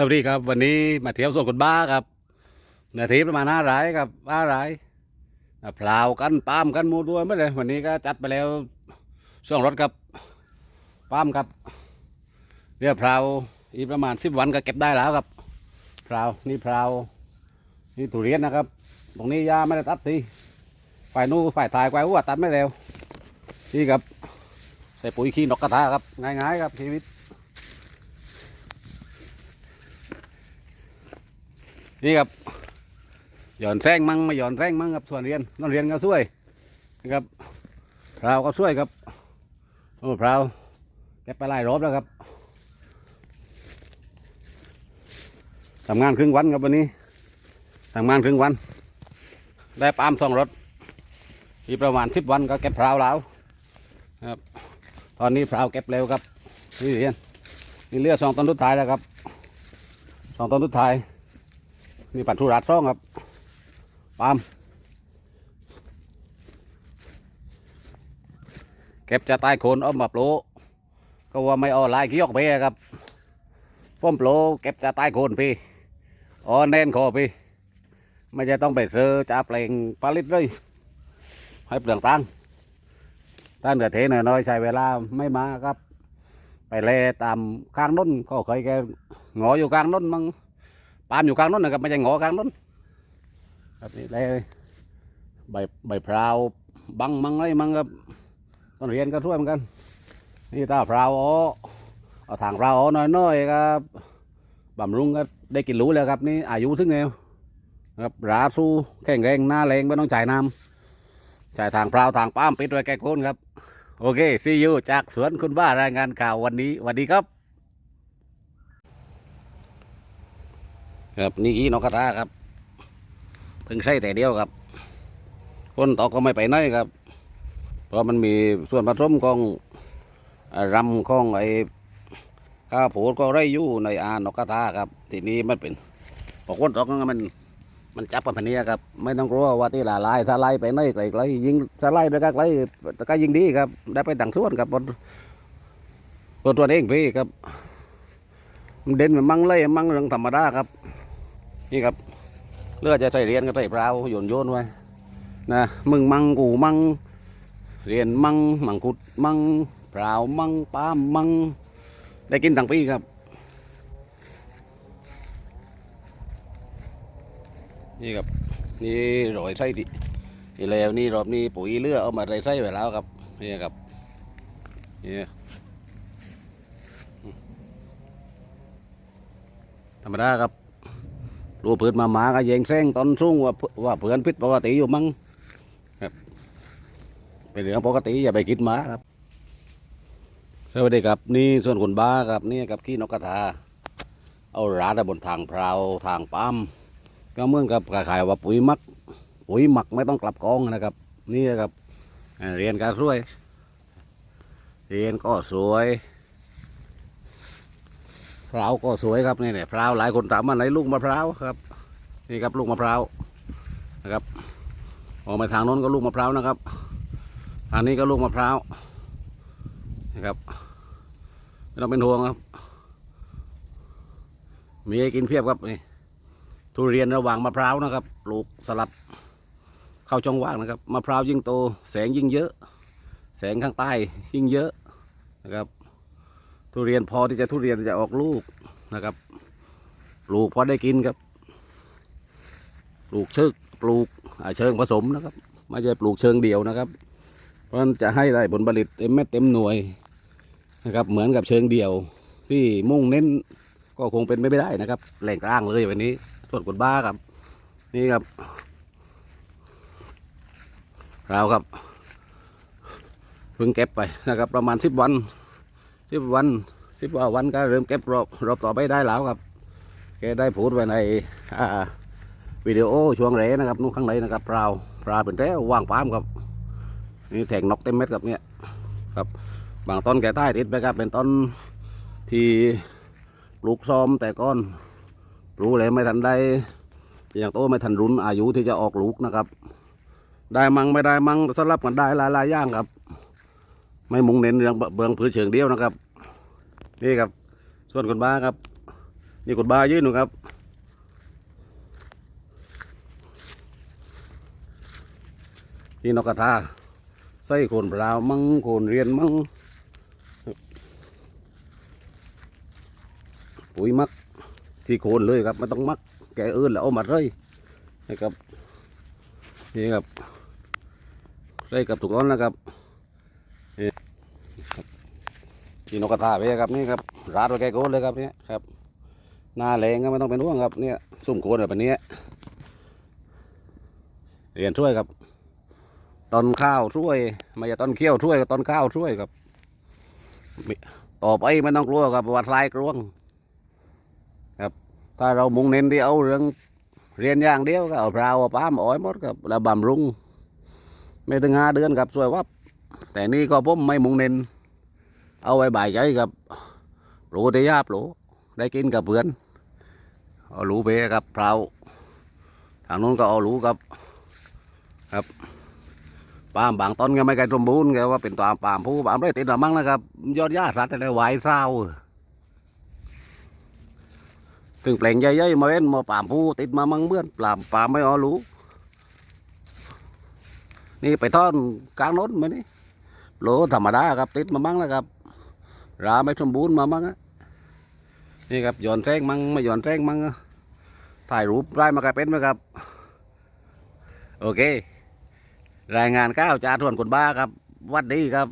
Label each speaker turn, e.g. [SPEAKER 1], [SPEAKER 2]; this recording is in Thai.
[SPEAKER 1] สวัสดีครับ วันนี้มาเที่ยวสวนคนบ้าครับนาทีประมาณห้าไร่ครับห้าไร่อะเปล่ากันปามกันมูด้วยไม่เลยวันนี้ก็จัดไปแล้วสองรถครับปามครับเรียกเปล่าอีกประมาณสิบวันก็เก็บได้แล้วครับเปล่านี่เปล่านี่ทุเรียนนะครับ ตรงนี้ยาไม่ได้ตัดทีฝ่ายนู้นฝ่ายตายฝ่ายหัวตัดไม่เร็วนี่ครับใส่ปุ๋ยขี้นกกระทาครับง่ายๆครับชีวิต นี่ครับหย่อนแซงมั่งไม่หย่อนแซงมั่งครับส่วนเรียนนักเรียนก็ช่วยนะครับพราวก็ช่วยครับโอ้พราวแกไปไล่รอบแล้วครับทำงานครึ่งวันครับวันนี้ทำงานครึ่งวัน ได้ปามสองรถอีกประมาณสิบวันก็เก็บพราวแล้วครับตอนนี้พราวเก็บเร็วครับนี่เรียนนี่เลือกสองต้นทุดท้ายแล้วครับสองต้นทุดท้าย นี่ปันธุรัตซ่องครับปามเก็บจะใต้โคนเอามาโปรก็ว่าไม่เอาลายขี้ยอกไปครับป้อมโปรเก็บจะใต้โคนพี่อ๋อแน่นคอพี่ไม่จะต้องไปซื้อจะเปล่งผลิตเลยให้เปลืองตังค์ต้านเกิดเทหน่อยใช้เวลาไม่มาครับ ไปเล่ตามข้างน้นก็เคยแกงออยู่กลางน้นมั่ง ปาล์มอยู่กลางนู้นนะครับไม่ใช่งอกลางนู้นครับนี่ได้ใบใบพราวบังมังอะไรมังครับต้นเรียนก็ช่วยเหมือนกัน นี่ตาพราวอ๋อเอาทางพราวอ๋อน้อยๆครับบำรุงก็ได้กินรู้แล้วครับนี่อายุถึงแล้วครับราสู้แข็งแรงหน้าแรงไม่ต้องจ่ายน้ำจ่ายทางพราวทางป้ามปิดไว้แก่โคนครับ โอเคซียูจากสวนคุณบ้ารายงานข่าววันนี้สวัสดีครับ ครับนี่ขี้นกกระทาครับเพิ่งใช้แต่เดียวครับคนตอกก็ไม่ไปไหนครับ เพราะมันมีส่วนผสมของรำของไอ้ข้าโพดก็ไรอยู่ในอานกกระทาครับ ทีนี้มันเป็นพอคนตอกมันมันจับกันพันนี้ครับ ไม่ต้องกลัวว่าที่ละลายถ้าไล่ไปไหนไกลๆยิงถ้าไล่ไปไกลๆก็ยิงดีครับ ได้ไปต่างส่วนครับบนบนตัวเองพี่ครับมันเด่นมันมั่งเลยมั่งเรื่องธรรมดาครับ นี่ครับเลือดจะใส่เรียนก็ใส่เปล่าโยนโยนไว้นะมึงมังกูมังเรียนมังมังคุดมังเปล่ามังปาล์มมังได้กินทั้งปีครับ นี่ครับนี่โรยไส้ที่ที่แล้วนี่รอบนี้ปุ๋ยเลือดเอามาใส่ไส้ไปแล้วครับนี่ครับนี่ธรรมดาครับ รูเพื่อนมาหมาก็แยงแซงตอนสูงว่าว่าเพื่อนพิษปกติอยู่มั้งครับเป็นเรื่องปกติอย่าไปคิดหมาครับสวัสดีครับนี่ส่วนคนบ้าครับนี่ครับขี้นกกระทา เอาราดบนทางพราวทางปั๊มก็เหมือนกับขายว่าปุ๋ยหมัก ปุ๋ยหมักไม่ต้องกลับกองนะครับ นี่ครับเรียนการสวย เรียนก็สวย พร้าวก็สวยครับนี่เนี่ยพร้าวหลายคนถามว่าไหนลูกมะพร้าวครับ นี่ครับลูกมะพร้าวนะครับออกมาทางโน้นก็ลูกมะพร้าวนะครับทางนี้ก็ลูกมะพร้าวนะครับไม่ต้องเป็นห่วงครับ มีให้กินเพียบครับนี่ทุเรียนระหว่างมะพร้าวนะครับปลูกสลับเข้าช่องว่างนะครับมะพร้าวยิ่งโต แสงยิ่งเยอะ แสงข้างใต้ยิ่งเยอะนะครับ ทุเรียนพอที่จะทุเรียนจะออกลูกนะครับ ปลูกพอได้กินครับ ปลูกเชิงปลูกเชิงผสมนะครับ ไม่ใช่ปลูกเชิงเดียวนะครับ เพราะนั้นจะให้ได้ผลผลิตเต็มเม็ดเต็มหน่วยนะครับ เหมือนกับเชิงเดียว ที่มุ่งเน้นก็คงเป็นไปไม่ได้นะครับ แหล่งกลางเลยวันนี้ส่วนคนบ้าครับ นี่ครับเราครับเพิ่งเก็บไปนะครับ ประมาณสิบวัน สิบวันสิบกว่าวันก็เริ่มเก็บรอบรอบต่อไปได้แล้วครับแกได้พูดไว้ในวิดีโอช่วงแรกนะครับนู่นข้างในนะครับปลาปลาเป็นแท้ว่างปามครับนี่แทงนกเต็มเม็ดครับเนี่ยครับบางต้นแกใต้ติดไปครับเป็นต้นที่ปลูกซ้อมแต่ก้อนปลูกเลยไม่ทันได้ อย่างโตไม่ทันรุนอายุที่จะออกลูกนะครับ ได้มั่งไม่ได้มั่งสลับกันได้หลายๆอย่างครับ ไม่มุ่งเน้นเรื่องเบืองพื้นเชิงเดียวนะครับ นี่ครับ ส่วนคนบ้าครับ นี่กดบ้ายืนหนูครับที่นกกระทาใส่โคนเปล่ามั่งโคนเรียนมั่งปุ๋ยมักที่โคนเลยครับไม่ต้องมัก แกเอินแล้วเอามาเลยนะครับนี่ครับใส่กับถูกต้นนะครับนี่ครับ ที่นกกระทาไปครับนี่ครับราดไว้แกโคนเลยครับเนี่ยครับหน้าแรงก็ไม่ต้องเป็นห่วงครับเนี่ยซุ่มโคนแบบนี้เรียนช่วยครับตอนข้าวช่วยไม่ใช่ตอนเคี่ยวช่วยตอนข้าวช่วยครับต่อไปไม่ต้องกลัวครับว่าทายกรวง ครับ ถ้าเรามุ่งเน้นที่เอาเรื่องเรียนอย่างเดียวก็เอาพราวป้ามอ้อยหมดครับแล้วบำรุงไม่ถึงห้าเดือนครับช่วยวับแต่นี่ก็ผมไม่มุ่งเน้น เอาไว้บ่ายใจครับปลูกแต่ยาปลูได้กินกับเพื่อนเอาหลูไปครับพราทางนู้นก็เอาหลูกับปามบางต้นก็ไม่ไกลสมบูรณ์แกว่าเป็นตัวปามผู้ปามได้ติดหนามั่งนะครับยอดหญ้าสัตว์อะไรไหวเศร้าถึงแปลงใหญ่ๆมาเว้นมาปามผู้ติดมามั่งเมื่อนปามปามไม่เอารู้นี่ไปท่อนกลางน้นมานี่โหลธรรมดาครับติดมามั่งแล้วครับ ราไม่สมบูรณ์มามั้งนี่ครับหย่อนแซงมั้งไม่หย่อนแซงมั้งถ่ายรูปได้มากระเป็นไหมครับ โอเค รายงานก้าวจาทวนคนบ้าครับวัดดีครับ